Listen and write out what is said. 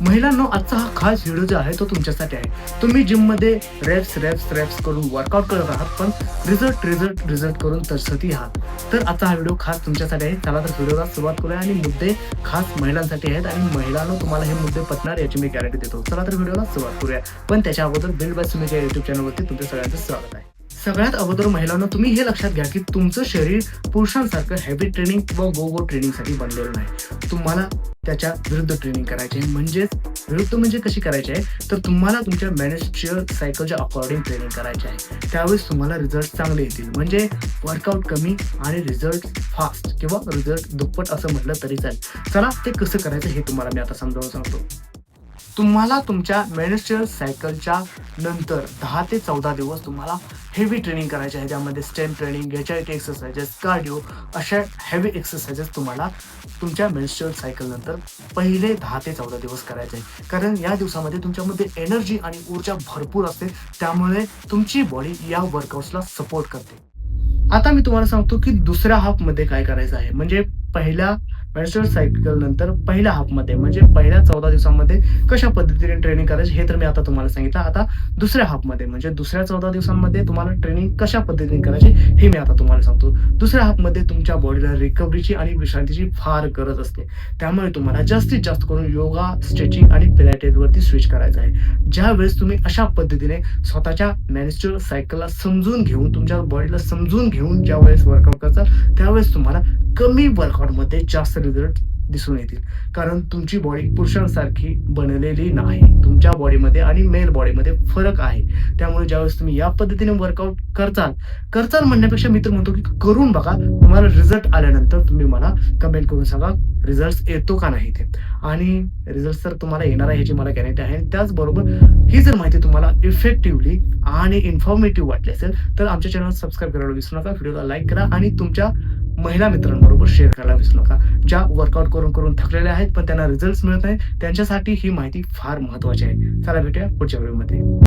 महिलांनो आजचा हा खास व्हिडिओ जो आहे तो तुमच्यासाठी आहे. तुम्ही जिममध्ये रेप्स रेप्स रेप्स करून वर्कआउट करत आहात पण रिझल्ट रिझल्ट रिझल्ट करून तरसती आहात. तर आजचा हा व्हिडिओ खास तुमच्यासाठी आहे. चला तर व्हिडिओला सुरुवात करूया आणि मुद्दे खास महिलांसाठी आहेत आणि महिलांनो तुम्हाला हे मुद्दे पटणार याची मी गॅरंटी देतो. चला तर व्हिडिओला सुरुवात करूया. पण त्याच्या अगोदर बिल्ड बाय सुमीच्या युट्यूब चॅनलवरती तुमच्या सगळ्यांचं स्वागत आहे. सगळ्यात अगोदर महिलांना तुम्ही हे लक्षात घ्या की तुमचं शरीर पुरुषांसारखं हेवी ट्रेनिंग किंवा गो गो ट्रेनिंगसाठी बनलेलं नाही. तुम्हाला त्याच्या विरुद्ध ट्रेनिंग करायचे आहे म्हणजेच विरुद्ध म्हणजे कशी करायची आहे तर तुम्हाला तुमच्या मॅनेस्ट्रियल सायकलच्या अकॉर्डिंग ट्रेनिंग करायचे आहे त्यावेळेस तुम्हाला रिझल्ट चांगले येतील. म्हणजे वर्कआउट कमी आणि रिझल्ट फास्ट किंवा रिझल्ट दुप्पट असं म्हटलं तरी चालेल. चला ते कसं करायचं हे तुम्हाला मी आता समजावून सांगतो. तुम्हाला तुमच्या मॅनेस्ट्रियल सायकलच्या नंतर दहा ते चौदा दिवस तुम्हाला हेवी ट्रेनिंग करायचे आहे. त्यामध्ये स्ट्रेंथ ट्रेनिंग घ्यायच्या एक्सरसाइजेस कार्डिओ अशा हेवी एक्सरसाइजेस तुम्हाला तुमच्या मेन्स्ट्रुअल सायकल नंतर पहिले दहा ते चौदा दिवस करायचे आहे. कारण या दिवसामध्ये तुमच्यामध्ये एनर्जी आणि ऊर्जा भरपूर असते. त्यामुळे तुमची बॉडी या वर्कआउट्सला सपोर्ट करते. आता मी तुम्हाला सांगतो की दुसऱ्या हाफमध्ये काय करायचं आहे. म्हणजे पहिल्या मेन्स्ट्रुअल सायकल नंतर पहिल्या हाफमध्ये म्हणजे पहिल्या चौदा दिवसांमध्ये कशा पद्धतीने ट्रेनिंग करायची हे तर मी आता तुम्हाला सांगितलं. आता दुसऱ्या हाफमध्ये म्हणजे दुसऱ्या चौदा दिवसांमध्ये तुम्हाला ट्रेनिंग कशा पद्धतीने करायची हे मी आता तुम्हाला सांगतो. दुसऱ्या हाफमध्ये तुमच्या बॉडीला रिकव्हरीची आणि विश्रांतीची फार गरज असते. त्यामुळे तुम्हाला जास्तीत जास्त करून योगा स्ट्रेचिंग आणि पिलाटेज वरती स्विच करायचं आहे. ज्या वेळेस तुम्ही अशा पद्धतीने स्वतःच्या मॅनेस्ट्रुअल सायकलला समजून घेऊन तुमच्या बॉडीला समजून घेऊन ज्या वेळेस वर्कआउट करता त्यावेळेस तुम्हाला कमी वर्कआउटमध्ये जास्त रिझल्ट दिसून येतील. कारण तुमची बॉडी पुरुषांसारखी बनलेली नाही. तुमच्या बॉडीमध्ये आणि मेल बॉडीमध्ये फरक आहे. त्यामुळे ज्यावेळेस तुम्ही या पद्धतीने वर्कआउट करचाल करचाल म्हणण्यापेक्षा मी तर म्हणतो की करून बघा. तुम्हाला रिझल्ट आल्यानंतर तुम्ही मला कमेंट करून सांगा रिझल्ट येतो का नाही ते आणि रिझल्ट तर तुम्हाला येणार आहे ह्याची मला गॅरंटी आहे. त्याचबरोबर ही जर माहिती तुम्हाला इफेक्टिव्हली आणि इन्फॉर्मेटिव्ह वाटली असेल तर आमच्या चॅनल सबस्क्राईब करायला विसरू नका. व्हिडिओला लाईक करा आणि तुमच्या महिला मित्रांबरोबर शेअर करायला विसरू नका. ज्या वर्कआउट करून करून थकलेल्या आहेत पण त्यांना रिझल्ट मिळत नाही त्यांच्यासाठी ही माहिती फार महत्वाची आहे. चला भेटूया पुढच्या व्हिडिओमध्ये